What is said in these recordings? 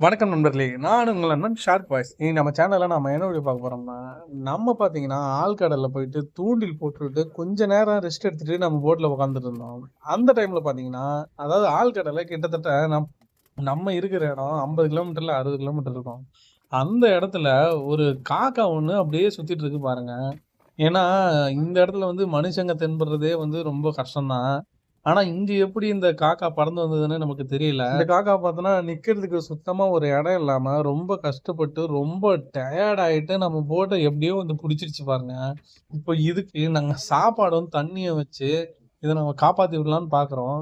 வணக்கம் நண்பர்களே. நான் உங்கள் அண்ணன் ஷார்க் வாய்ஸ் இனி நம்ம சேனலில் நம்ம என்ன வீடியோ பார்க்க போகிறோம்னா நம்ம பார்த்தீங்கன்னா ஆழ்கடலில் போயிட்டு தூண்டில் போட்டுவிட்டு கொஞ்ச நேரம் ரெஸ்ட் எடுத்துகிட்டு நம்ம போட்டில் உட்காந்துட்டு இருந்தோம். அந்த டைமில் பார்த்தீங்கன்னா அதாவது ஆழ்கடலை கிட்டத்தட்ட நம் நம்ம இருக்கிற இடம் ஐம்பது கிலோமீட்டரில் அறுபது கிலோமீட்டர் இருக்கும். அந்த இடத்துல ஒரு காக்கா ஒன்று அப்படியே சுற்றிட்டு இருக்கு பாருங்கள் ஏன்னா இந்த இடத்துல வந்து மனுஷங்க தென்படுறதே வந்து ரொம்ப கஷ்டம்தான். ஆனா இங்க எப்படி இந்த காக்கா பறந்து வந்ததுன்னு நமக்கு தெரியல. இந்த காக்கா பார்த்தோன்னா நிக்கிறதுக்கு சுத்தமா ஒரு இடம் இல்லாம ரொம்ப கஷ்டப்பட்டு ரொம்ப டயர்ட் ஆயிட்டு நம்ம போட்டை எப்படியோ வந்து பிடிச்சிருச்சு பாருங்க. இப்போ இதுக்கு நாங்க சாப்பாடும் தண்ணியும் வச்சு இதை நம்ம காப்பாத்தி விடலாம்னு பாக்குறோம்.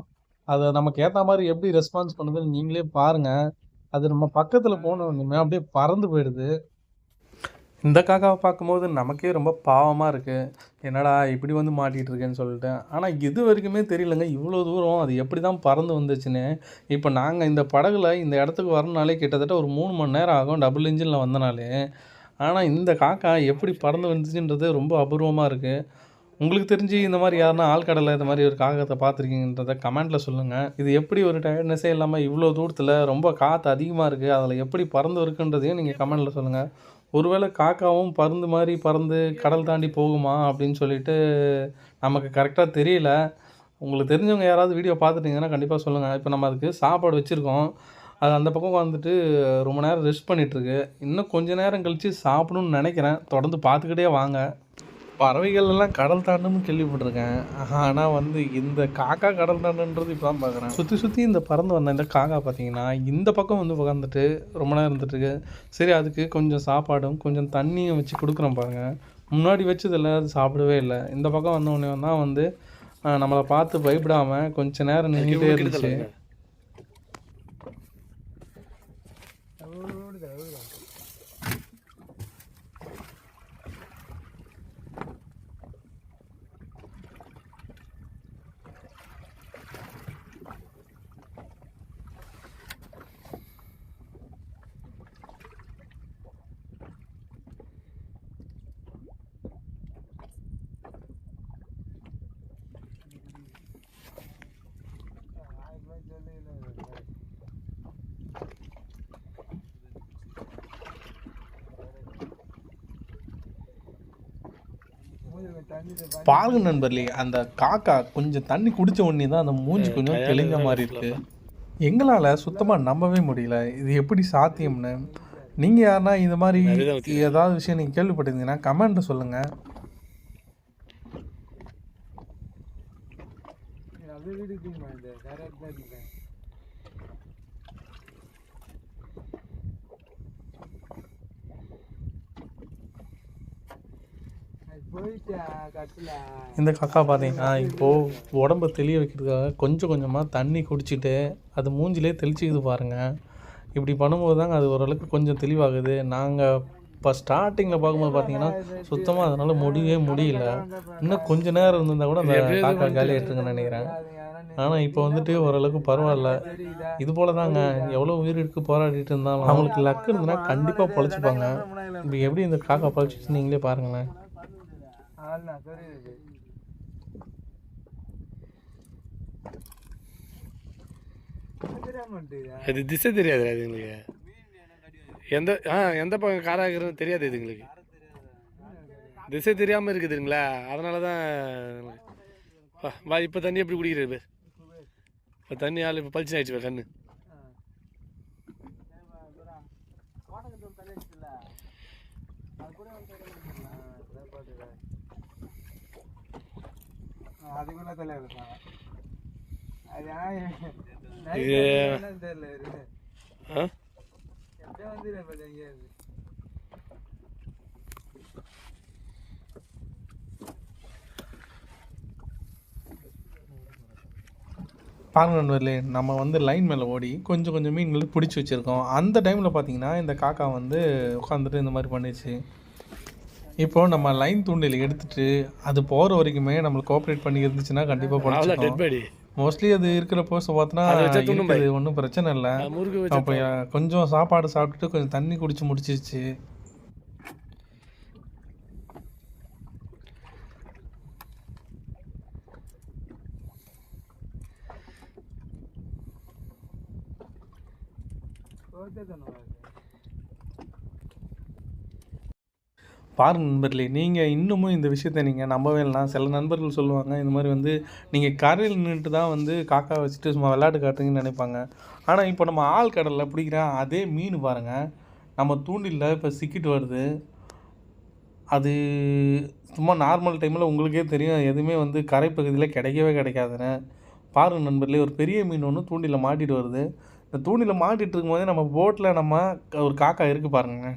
அதை நமக்கு ஏத்த மாதிரி எப்படி ரெஸ்பான்ஸ் பண்ணுதுன்னு நீங்களே பாருங்க. அது நம்ம பக்கத்துல போனோமே அப்படியே பறந்து போயிடுது. இந்த காக்காவை பார்க்கும்போது நமக்கே ரொம்ப பாவமாக இருக்குது என்னடா இப்படி வந்து மாட்டிகிட்டு இருக்கேன்னு சொல்லிட்டு. ஆனால் இது வரைக்குமே தெரியலங்க. இவ்வளோ தூரம் அது எப்படி தான் பறந்து வந்துச்சுன்னு. இப்போ நாங்கள் இந்த படகுல இந்த இடத்துக்கு வரனாலே கிட்டத்தட்ட ஒரு மூணு மணி நேரம் ஆகும் டபுள் இன்ஜினில் வந்தனாலே. ஆனால் இந்த காக்கா எப்படி பறந்து வந்துச்சுன்றது ரொம்ப அபூர்வமாக இருக்குது உங்களுக்கு தெரிஞ்சு இந்த மாதிரி யாருன்னா ஆழ்கடலை இந்த மாதிரி ஒரு காகத்தை பார்த்துருக்கீங்கன்றத கமெண்ட்டில் சொல்லுங்கள் இது எப்படி ஒரு டயர்ட்னஸே இல்லாமல் இவ்வளோ தூரத்தில் ரொம்ப காற்று அதிகமாக இருக்குது அதில் எப்படி பறந்து இருக்குன்றதையும் நீங்கள் கமெண்ட்டில் சொல்லுங்கள் ஒருவேளை காக்காவும் பருந்து மாதிரி பறந்து கடல் தாண்டி போகுமா அப்படின்னு சொல்லிட்டு நமக்கு கரெக்டாக தெரியல. உங்களுக்கு தெரிஞ்சவங்க யாராவது வீடியோ பார்த்துட்டிங்கன்னா கண்டிப்பாக சொல்லுங்கள் இப்போ நம்ம அதுக்கு சாப்பாடு வச்சுருக்கோம். அது அந்த பக்கம் வந்துட்டு ரொம்ப நேரம் ரெஸ்ட் பண்ணிகிட்ருக்கு இன்னும் கொஞ்சம் நேரம் கழித்து சாப்பிடணும்னு நினைக்கிறேன். தொடர்ந்து பார்த்துக்கிட்டே வாங்க. பறவைகள் எல்லாம் கடல் தாண்டுன்னு கேள்விப்பட்டிருக்கேன். ஆனால் வந்து இந்த காக்கா கடல் தாண்டுன்றது இப்போ தான் பார்க்குறேன் சுற்றி சுற்றி இந்த பறந்து வந்த இந்த காக்கா பார்த்தீங்கன்னா இந்த பக்கம் வந்து உட்காந்துட்டு ரொம்ப நேரம் இருந்துட்டுருக்கு. சரி அதுக்கு கொஞ்சம் சாப்பாடும் கொஞ்சம் தண்ணியும் வச்சு கொடுக்குறோம் பாருங்க. முன்னாடி வச்சதில்ல அது சாப்பிடவே இல்லை. இந்த பக்கம் வந்த உடனே தான் வந்து நம்மளை பார்த்து பயப்படாமல் கொஞ்ச நேரம் நின்றுட்டே இருந்துச்சு. பாருங்க நண்பர்களே அந்த காக்கா கொஞ்சம் தண்ணி குடிச்ச உடனே தான் அந்த மூஞ்சி கொஞ்சம் தெளிஞ்ச மாதிரி இருக்கு. எங்களால் சுத்தமாக நம்பவே முடியல. இது எப்படி சாத்தியம்னு. நீங்கள் யாருன்னா இந்த மாதிரி ஏதாவது விஷயம் நீங்கள் கேள்விப்பட்டிருந்தீங்கன்னா கமெண்ட்டில் சொல்லுங்கள் இந்த காக்கா பார்த்தீங்கன்னா இப்போது உடம்ப தெளிய வைக்கிறதுக்காக கொஞ்சம் கொஞ்சமாக தண்ணி குடிச்சிட்டு அது மூஞ்சிலே தெளிச்சிக்குது பாருங்கள் இப்படி பண்ணும்போது தாங்க அது ஓரளவுக்கு கொஞ்சம் தெளிவாகுது. நாங்கள் இப்போ ஸ்டார்டிங்கில் பார்க்கும்போது பார்த்தீங்கன்னா சுத்தமாக அதனால் முடியவே முடியல. இன்னும் கொஞ்ச நேரம் இருந்திருந்தா கூட அந்த காக்கா காலி எடுத்துங்கன்னு நினைக்கிறேன். ஆனால் இப்போ வந்துட்டு ஓரளவுக்கு பரவாயில்ல. இது போல தாங்க எவ்வளோ உயிருக்கு போராடிட்டு இருந்தாலும். அவங்களுக்கு லக்கு இருந்ததுன்னா கண்டிப்பாக பொழைச்சிப்பாங்க. இப்போ எப்படி இந்த காக்கா பொழைச்சிச்சு நீங்களே பாருங்களேன். அது திசை தெரியாது அது எங்களுக்கு. எந்த ஆ எந்த பக்கம் காராகிறதும் தெரியாது இது எங்களுக்கு. திசை தெரியாமல் இருக்குதுங்களா அதனால தான் வா, வா இப்போ தண்ணி எப்படி குடிக்கிறது பேர். இப்போ தண்ணி ஆள் இப்போ பளிச்சு ஆயிடுச்சு கண்ணு. அதுக்குள்ள தலைவர் அது தெரியல ஆ எப்படியும் வந்து எங்கேயாவது பாருங்க நண்பர்களே நம்ம வந்து லைன் மேலே ஓடி கொஞ்சம் கொஞ்சம் மீன்கள் பிடிச்சி வச்சுருக்கோம் அந்த டைமில் பார்த்தீங்கன்னா இந்த காக்கா வந்து உட்காந்துட்டு இந்த மாதிரி பண்ணிடுச்சு இப்போ நம்ம லைன் தூண்டில் எடுத்துட்டு அது போகிற வரைக்குமே நம்மளுக்கு கோஆப்ரேட் பண்ணி இருந்துச்சுன்னா கண்டிப்பாக அவ்வளோ பிடிச்சிடும் டெட் பாடி மோஸ்ட்லி அது இருக்கிறப்போ பார்த்தோன்னா அதை வச்சா துண்ணும் இருக்குது ஒன்றும் பிரச்சனை இல்லை. அப்போ கொஞ்சம் சாப்பாடு சாப்பிட்டுட்டு கொஞ்சம் தண்ணி குடிச்சு முடிச்சிருச்சு. சோத்தே தண்ணுவாரு பாரு நண்பர்களே நீங்கள் இன்னமும் இந்த விஷயத்தை நீங்கள் நம்பவே இல்லைனா சில நண்பர்கள் சொல்லுவாங்க இந்த மாதிரி வந்து நீங்கள் கரையில் நின்றுட்டு தான் வந்து காக்கா வச்சுட்டு சும்மா விளையாட்டு காட்டுங்கன்னு நினைப்பாங்க. ஆனால் இப்போ நம்ம ஆள் கடலில் பிடிக்கிற அதே மீன் பாருங்கள் நம்ம தூண்டிலில் இப்போ சிக்கிட்டு வருது. அது சும்மா நார்மல் டைமில் உங்களுக்கே தெரியும் எதுவுமே வந்து கரை பகுதியில் கிடைக்கவே கிடைக்காதுன்னு. பாருங்கள் நண்பர்களே ஒரு பெரிய மீன் ஒன்று தூண்டில மாட்டிட்டு வருது. இந்த தூண்டில மாட்டிகிட்டு இருக்கும்போதே நம்ம போட்டில் நம்ம ஒரு காக்கா இருக்குது பாருங்க.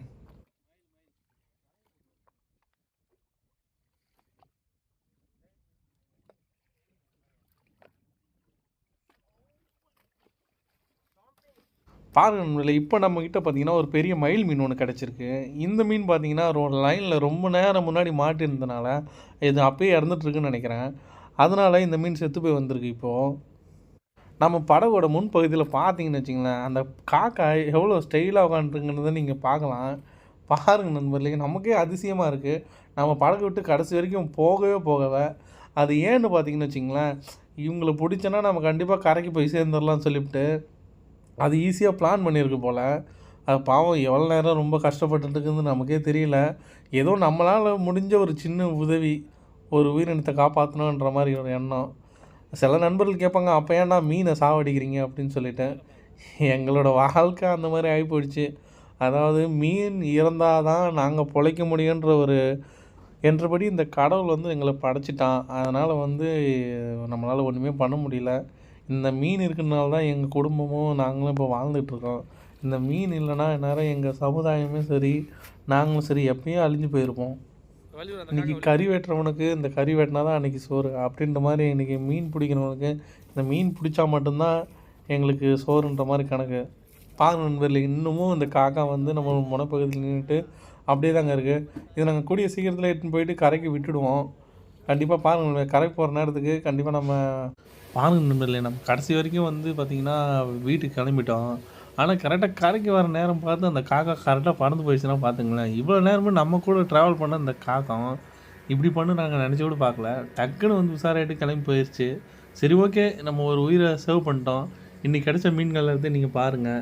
பாருங்க இப்போ நம்மக்கிட்ட பார்த்தீங்கன்னா ஒரு பெரிய மயில் மீன் ஒன்று கிடச்சிருக்கு. இந்த மீன் பார்த்தீங்கன்னா ஒரு லைனில் ரொம்ப நேரம் முன்னாடி மாட்டிருந்தனால இது அப்பயே இறந்துட்டுருக்குன்னு நினைக்கிறேன். அதனால் இந்த மீன் செத்து போய் வந்திருக்கு இப்போது நம்ம படகோட முன்பகுதியில் பார்த்தீங்கன்னு வச்சிங்களேன் அந்த காக்கா எவ்வளோ ஸ்டைலாக உட்காந்துருக்குன்றதை நீங்கள் பார்க்கலாம். பாருங்க நண்பர்களே நமக்கே அதிசயமாக இருக்குது நம்ம படகு விட்டு கடைசி வரைக்கும் போகவே போகவே அது ஏன்னு பார்த்தீங்கன்னு வச்சிங்களேன் இவங்களை பிடிச்சோன்னா நம்ம கண்டிப்பாக கரைக்கு போய் சேர்ந்துடலாம்னு சொல்லிவிட்டு அது ஈஸியாக பிளான் பண்ணியிருக்கு போல். அது பாவம் எவ்வளோ நேரம் ரொம்ப கஷ்டப்பட்டுட்டு இருக்குதுன்னு நமக்கே தெரியல. ஏதோ நம்மளால் முடிஞ்ச ஒரு சின்ன உதவி ஒரு உயிரினத்தை காப்பாற்றணுன்ற மாதிரி ஒரு எண்ணம். சில நண்பர்கள் கேட்பாங்க அப்போ ஏன்டா மீனை சாவடிக்கிறீங்க? அப்படின்னு சொல்லிவிட்டேன் எங்களோட வாழ்க்கை அந்த மாதிரி ஆகி போயிடுச்சு அதாவது மீன் இறந்தால் தான் நாங்கள் பிழைக்க முடியுன்ற ஒரு என்றபடி இந்த கடவுள் வந்து எங்களை படைச்சிட்டான். அதனால் வந்து நம்மளால் ஒன்றுமே பண்ண முடியல. இந்த மீன் இருக்கிறனால தான் எங்கள் குடும்பமும் நாங்களும் இப்போ வாழ்ந்துட்டுருக்கோம் இந்த மீன் இல்லைன்னா இந்நேரம் எங்கள் சமுதாயமே சரி நாங்களும் சரி எப்பயும் அழிஞ்சு போயிருப்போம். இன்றைக்கி கறி வெட்டுறவனுக்கு இந்த கறி வெட்டினா தான் அன்றைக்கி சோறு. அப்படின்ற மாதிரி இன்றைக்கி மீன் பிடிக்கிறவனுக்கு இந்த மீன் பிடிச்சா மட்டும்தான் எங்களுக்கு சோறுன்ற மாதிரி கணக்கு. பாருங்க நண்பர்களே இன்னமும் இந்த காக்கா வந்து நம்ம முனப்பகுதியில் நின்றுட்டு அப்படியே தாங்க இருக்குது இதை நாங்கள் கூடிய சீக்கிரத்தில் எடுத்துன்னு போயிட்டு கரைக்கு விட்டுடுவோம். கண்டிப்பாக பாருங்க நண்பர்களே, கரைக்கு போகிற நேரத்துக்கு கண்டிப்பாக நம்ம பாருங்க நண்பர்களே நம்ம கடைசி வரைக்கும் வந்து பார்த்திங்கன்னா வீட்டுக்கு கிளம்பிட்டோம். ஆனால் கரெக்டாக கரைக்கு வர நேரம் பார்த்து அந்த காக்கா கரெக்டாக பறந்து போயிடுச்சுன்னா பார்த்துங்களேன் இவ்வளோ நேரமும் நம்ம கூட ட்ராவல் பண்ண அந்த காக்கம் இப்படி பண்ணு நாங்கள் நினச்சி கூட பார்க்கல. டக்குன்னு வந்து உஷாராயிட்டு கிளம்பி போயிடுச்சு சரி ஓகே நம்ம ஒரு உயிரை சேவ் பண்ணிட்டோம். இன்றைக்கி கிடைச்ச மீன்கள் எடுத்து நீங்கள் பாருங்கள்